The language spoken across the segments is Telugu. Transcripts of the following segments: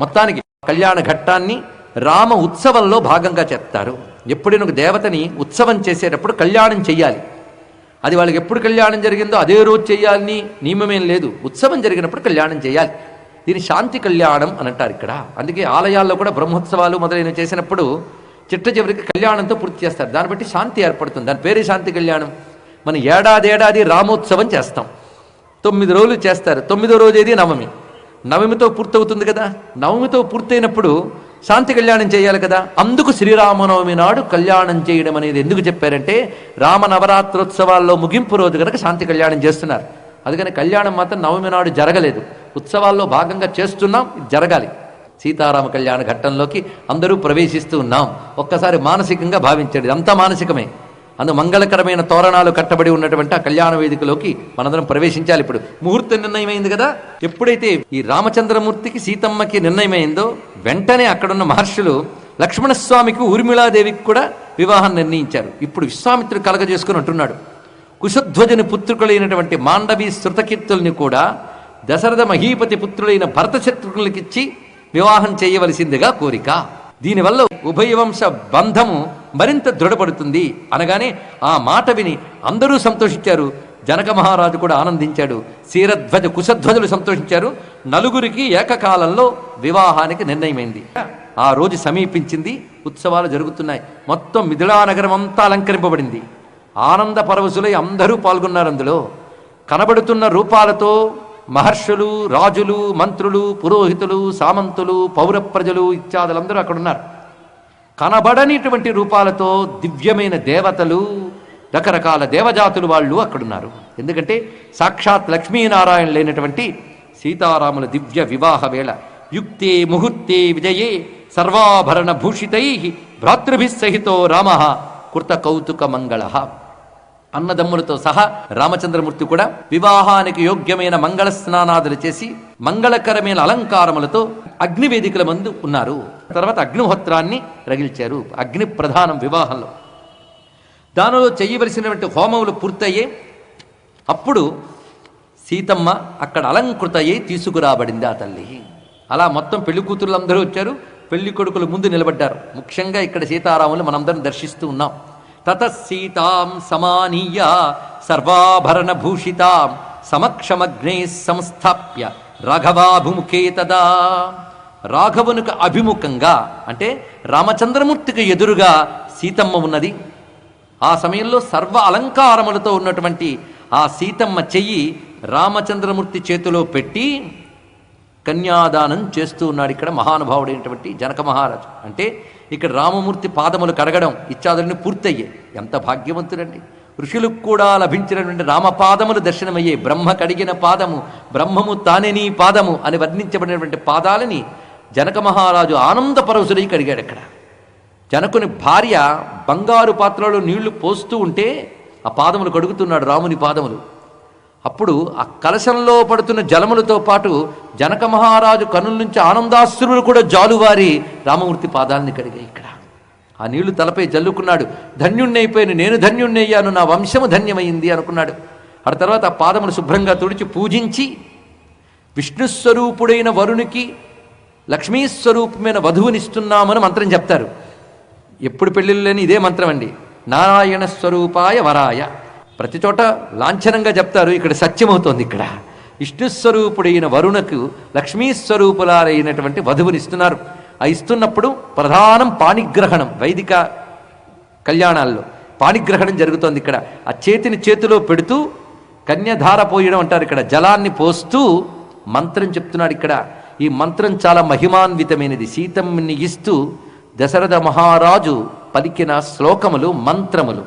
మొత్తానికి కళ్యాణ ఘట్టాన్ని రామ ఉత్సవంలో భాగంగా చెప్తారు ఎప్పుడైనా ఒక దేవతని ఉత్సవం చేసేటప్పుడు కళ్యాణం చెయ్యాలి. అది వాళ్ళకి ఎప్పుడు కళ్యాణం జరిగిందో అదే రోజు చేయాలని నియమమేం లేదు. ఉత్సవం జరిగినప్పుడు కళ్యాణం చేయాలి. దీని శాంతి కళ్యాణం అని అంటారు ఇక్కడ. అందుకే ఆలయాల్లో కూడా బ్రహ్మోత్సవాలు మొదలైనవి చేసినప్పుడు చిట్ట చివరికి కళ్యాణంతో పూర్తి చేస్తారు. దాన్ని బట్టి శాంతి ఏర్పడుతుంది. దాని పేరే శాంతి కళ్యాణం. మనం ఏడాది ఏడాది రామోత్సవం చేస్తాం. తొమ్మిది రోజులు చేస్తారు. తొమ్మిదో రోజు ఏది నవమి. నవమితో పూర్తవుతుంది కదా? నవమితో పూర్తయినప్పుడు శాంతి కళ్యాణం చేయాలి కదా? అందుకు శ్రీరామనవమి నాడు కళ్యాణం చేయడం అనేది ఎందుకు చెప్పారంటే రామ నవరాత్రోత్సవాల్లో ముగింపు రోజు కనుక శాంతి కళ్యాణం చేస్తున్నారు. అందుకని కళ్యాణం మాత్రం నవమి నాడు జరగలేదు. ఉత్సవాల్లో భాగంగా చేస్తున్నాం జరగాలి. సీతారామ కళ్యాణ ఘట్టంలోకి అందరూ ప్రవేశిస్తూ ఉన్నాం. ఒక్కసారి మానసికంగా భావించండి అంత మానసికమే. అందు మంగళకరమైన తోరణాలు కట్టబడి ఉన్నటువంటి ఆ కళ్యాణ వేదికలోకి మనందరం ప్రవేశించాలి. ఇప్పుడు ముహూర్తం నిర్ణయమైంది కదా? ఎప్పుడైతే ఈ రామచంద్రమూర్తికి సీతమ్మకి నిర్ణయమైందో వెంటనే అక్కడున్న మహర్షులు లక్ష్మణస్వామికి ఊర్మిళాదేవికి కూడా వివాహం నిర్ణయించారు. ఇప్పుడు విశ్వామిత్రుడు కలగజేసుకుని అంటున్నాడు కుశధ్వజుని పుత్రుకులైనటువంటి మాండవి శృతకీర్తుల్ని కూడా దశరథ మహీపతి పుత్రులైన భరతశత్రుకులకిచ్చి వివాహం చేయవలసిందిగా కోరిక. దీనివల్ల ఉభయవంశ బంధము మరింత దృఢపడుతుంది అనగానే ఆ మాట విని అందరూ సంతోషించారు. జనక మహారాజు కూడా ఆనందించాడు. శీరధ్వజ కుశధ్వజులు సంతోషించారు. నలుగురికి ఏకకాలంలో వివాహానికి నిర్ణయమైంది. ఆ రోజు సమీపించింది. ఉత్సవాలు జరుగుతున్నాయి. మొత్తం మిథిలానగరం అంతా అలంకరింపబడింది. ఆనంద పరవశులై అందరూ పాల్గొన్నారు అందులో. కనబడుతున్న రూపాలతో మహర్షులు రాజులు మంత్రులు పురోహితులు సామంతులు పౌర ప్రజలు ఇత్యాదులందరూ అక్కడున్నారు. కనబడనిటువంటి రూపాలతో దివ్యమైన దేవతలు రకరకాల దేవజాతులు వాళ్ళు అక్కడున్నారు. ఎందుకంటే సాక్షాత్ లక్ష్మీనారాయణ లేనటువంటి సీతారాముల దివ్య వివాహ వేళ యుక్తే ముహూర్తే విజయే సర్వాభరణ భూషితై భ్రాతృభిస్సహితో రామ కృత కౌతుక మంగళ అన్నదమ్ములతో సహా రామచంద్రమూర్తి కూడా వివాహానికి యోగ్యమైన మంగళ స్నానాదులు చేసి మంగళకరమైన అలంకారములతో అగ్ని వేదికల మందు ఉన్నారు. తర్వాత అగ్నిహోత్రాన్ని రగిల్చారు. అగ్ని ప్రధానం వివాహంలో. దానిలో చేయవలసినటువంటి హోమములు పూర్తయ్యే అప్పుడు సీతమ్మ అక్కడ అలంకృతయ్యి తీసుకురాబడింది ఆ తల్లి. అలా మొత్తం పెళ్ళి కూతురులందరూ వచ్చారు. పెళ్ళి కొడుకులు ముందు నిలబడ్డారు. ముఖ్యంగా ఇక్కడ సీతారాములు మనందరం దర్శిస్తూ ఉన్నాం. తతసీతాం సమానీయ సర్వాభరణ భూషితాం సమక్షమగ్నే సంస్థాప్య రాఘవాభిముఖే తదా. రాఘవునికి అభిముఖంగా అంటే రామచంద్రమూర్తికి ఎదురుగా సీతమ్మ ఉన్నది. ఆ సమయంలో సర్వ అలంకారములతో ఉన్నటువంటి ఆ సీతమ్మ చెయ్యి రామచంద్రమూర్తి చేతిలో పెట్టి కన్యాదానం చేస్తూ ఉన్నాడు ఇక్కడ మహానుభావుడైనటువంటి జనక మహారాజు. అంటే ఇక్కడ రామమూర్తి పాదములు కడగడం ఇత్యాదులన్నీ పూర్తయ్యాయి ఎంత భాగ్యవంతుడండి ఋషులకు కూడా లభించినటువంటి రామపాదములు దర్శనమయ్యే బ్రహ్మ కడిగిన పాదము బ్రహ్మము తానే నీ పాదము అని వర్ణించబడినటువంటి పాదాలని జనక మహారాజు ఆనంద పరవశులై కడిగాడు అక్కడ. జనకుని భార్య బంగారు పాత్రలో నీళ్ళు పోస్తూ ఉంటే ఆ పాదములు కడుగుతున్నాడు రాముని పాదములు. అప్పుడు ఆ కలశంలో పడుతున్న జలములతో పాటు జనక మహారాజు కనుల నుంచి ఆనందాశ్రులు కూడా జాలువారి రామమూర్తి పాదాలని కడిగాయి ఇక్కడ. ఆ నీళ్ళు తలపై జల్లుకున్నాడు. ధన్యుణ్ణైపోయాను నేను ధన్యుణ్ణయ్యాను నా వంశము ధన్యమైంది అనుకున్నాడు. ఆ తర్వాత ఆ పాదములు శుభ్రంగా తుడిచి పూజించి విష్ణుస్వరూపుడైన వరునికి లక్ష్మీస్వరూపమైన వధువునిస్తున్నామని మంత్రం చెప్తారు. ఎప్పుడు పెళ్ళిళ్ళు లేని ఇదే మంత్రం అండి. నారాయణ స్వరూపాయ వరాయ. ప్రతి చోట లాంఛనంగా చెప్తారు ఇక్కడ సత్యమవుతోంది ఇక్కడ. విష్ణుస్వరూపుడైన వరుణకు లక్ష్మీస్వరూపులారైనటువంటి వధువునిస్తున్నారు ఆ ఇస్తున్నప్పుడు ప్రధానం పాణిగ్రహణం వైదిక కళ్యాణాల్లో పాణిగ్రహణం జరుగుతోంది ఇక్కడ. ఆ చేతిని చేతిలో పెడుతూ కన్యధార పోయడం అంటారు ఇక్కడ. జలాన్ని పోస్తూ మంత్రం చెప్తున్నాడు ఇక్కడ. ఈ మంత్రం చాలా మహిమాన్వితమైనది. సీతమ్మని ఇస్తూ దశరథ మహారాజు పలికిన శ్లోకములు మంత్రములు.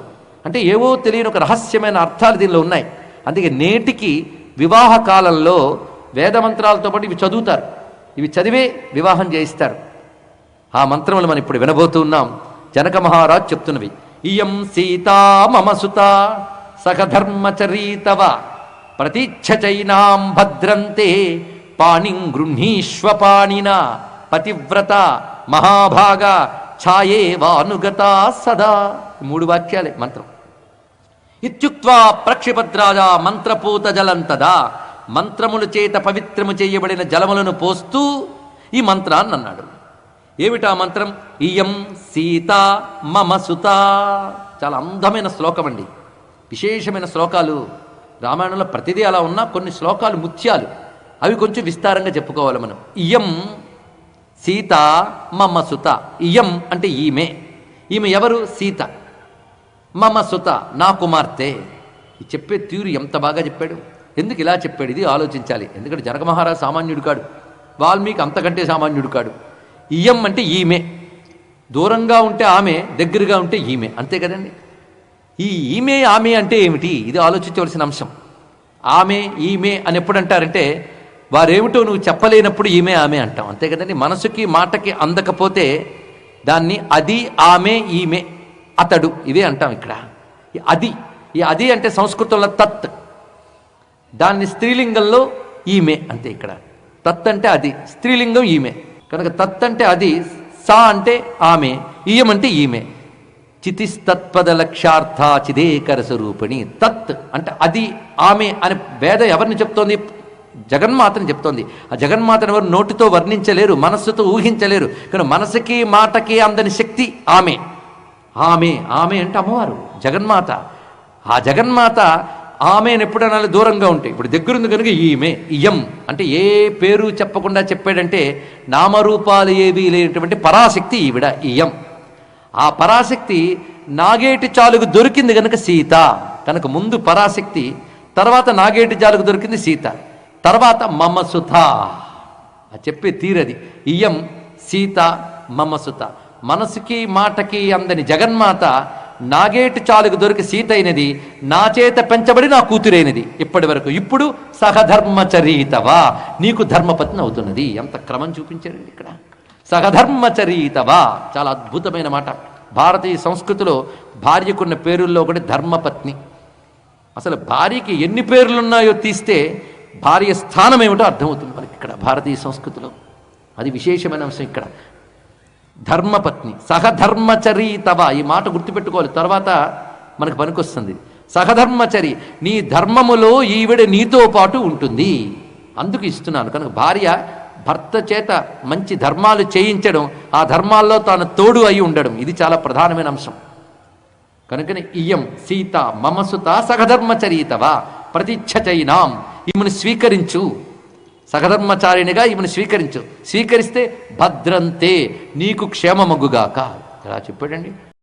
అంటే ఏవో తెలియని ఒక రహస్యమైన అర్థాలు దీనిలో ఉన్నాయి. అందుకే నేటికి వివాహ కాలంలో వేదమంత్రాలతో పాటు ఇవి చదువుతారు. ఇవి చదివే వివాహం చేయిస్తారు. ఆ మంత్రములు మనం ఇప్పుడు వినబోతున్నాం జనక మహారాజ్ చెప్తున్నవి. ఇయం సీతా మమ సుత సహధర్మచరీతవ ప్రతీచ్ఛచైనాం భద్రంతే పాణిం గృహీష్వ పాణిన పతివ్రత మహాభాగ ఛాయే వానుగత సదా. మూడు వాక్యాలే మంత్రం. ఇత్యుక్వా ప్రక్షిపద్రాజ మంత్రపూత జలంతదా మంత్రములు చేత పవిత్రము చేయబడిన జలములను పోస్తూ ఈ మంత్రాన్ని అన్నాడు. ఏమిటా మంత్రం? ఇయం సీత మమ సుత. చాలా అందమైన శ్లోకం అండి విశేషమైన శ్లోకాలు. రామాయణంలో ప్రతిదీ అలా ఉన్నా కొన్ని శ్లోకాలు ముత్యాలు. అవి కొంచెం విస్తారంగా చెప్పుకోవాలి మనం. ఇయం సీత మమ సుత. ఇయం అంటే ఈమె. ఈమె ఎవరు? సీత. మమ సుత నా కుమార్తె. చెప్పే తీరు ఎంత బాగా చెప్పాడు? ఎందుకు ఇలా చెప్పాడు? ఇది ఆలోచించాలి. ఎందుకంటే జనక మహారాజు సామాన్యుడు కాడు. వాల్మీకి అంతకంటే సామాన్యుడు కాడు. ఇయం అంటే ఈమె. దూరంగా ఉంటే ఆమె దగ్గరగా ఉంటే ఈమె. అంతే కదండి? ఈ ఈమె ఆమె అంటే ఏమిటి? ఇది ఆలోచించవలసిన అంశం. ఆమె ఈమె అని ఎప్పుడు అంటారంటే వారేమిటో నువ్వు చెప్పలేనప్పుడు ఈమె ఆమె అంటాం. అంతే కదండి? మనసుకి మాటకి అందకపోతే దాన్ని అది ఆమె ఈమె అతడు ఇవే అంటాం ఇక్కడ. అది ఈ అది అంటే సంస్కృతంలో తత్. దాన్ని స్త్రీలింగంలో ఈమె అంతే ఇక్కడ. తత్ అంటే అది స్త్రీలింగం ఈమె. కనుక తత్ అంటే అది సా అంటే ఆమె ఈయం అంటే ఈమె. చితిస్తత్పద లక్ష్యార్థ చిదేకర స్వరూపిణి తత్ అంటే అది ఆమె అని వేద ఎవరిని చెప్తోంది? జగన్మాతని చెప్తోంది. ఆ జగన్మాతను ఎవరు నోటితో వర్ణించలేరు మనస్సుతో ఊహించలేరు. కానీ మనసుకి మాటకి అందని శక్తి ఆమె. ఆమె ఆమె అంటే అమ్మవారు జగన్మాత. ఆ జగన్మాత ఆమెను ఎప్పుడైనా దూరంగా ఉంటాయి ఇప్పుడు దగ్గరుంది కనుక ఈమె ఇయం. అంటే ఏ పేరు చెప్పకుండా చెప్పాడంటే నామరూపాలు ఏవి లేనటువంటి పరాశక్తి ఈవిడ ఇయం. ఆ పరాశక్తి నాగేటి చాలుకు దొరికింది కనుక సీత. కనుక ముందు పరాశక్తి తర్వాత నాగేటి చాలుకు దొరికింది సీత. తర్వాత మమసుత. చెప్పే తీరది. ఇయం సీత మమసుత. మనసుకి మాటకి అందని జగన్మాత నాగేటి చాలుకు దొరికి సీతైనది నా చేత పెంచబడి నా కూతురైనది. ఇప్పటి వరకు ఇప్పుడు సహధర్మచరీతవా నీకు ధర్మపత్ని అవుతున్నది. ఎంత క్రమం చూపించారండి ఇక్కడ? సహధర్మచరీతవా చాలా అద్భుతమైన మాట. భారతీయ సంస్కృతిలో భార్యకున్న పేరుల్లో ఒకటి ధర్మపత్ని. అసలు భార్యకి ఎన్ని పేర్లు ఉన్నాయో తీస్తే భార్య స్థానం ఏమిటో అర్థమవుతుంది మనకి ఇక్కడ భారతీయ సంస్కృతిలో. అది విశేషమైన అంశం ఇక్కడ. ధర్మపత్ని. సహధర్మచరీతవ ఈ మాట గుర్తుపెట్టుకోవాలి. తర్వాత మనకు పనికొస్తుంది. సహధర్మచరి. నీ ధర్మములో ఈవిడ నీతో పాటు ఉంటుంది. అందుకు ఇస్తున్నాను. కనుక భార్య భర్త చేత మంచి ధర్మాలు చేయించడం ఆ ధర్మాల్లో తాను తోడు అయి ఉండడం ఇది చాలా ప్రధానమైన అంశం. కనుకనే ఇయం సీత మమసుత సహధర్మచరీతవా ప్రతిచ్ఛచైనాం. ఈమెను స్వీకరించు. సహధర్మచారిణిగా ఈమెను స్వీకరించు. స్వీకరిస్తే భద్రంతే నీకు క్షేమమగుగాక. ఇలా చెప్పాడండి.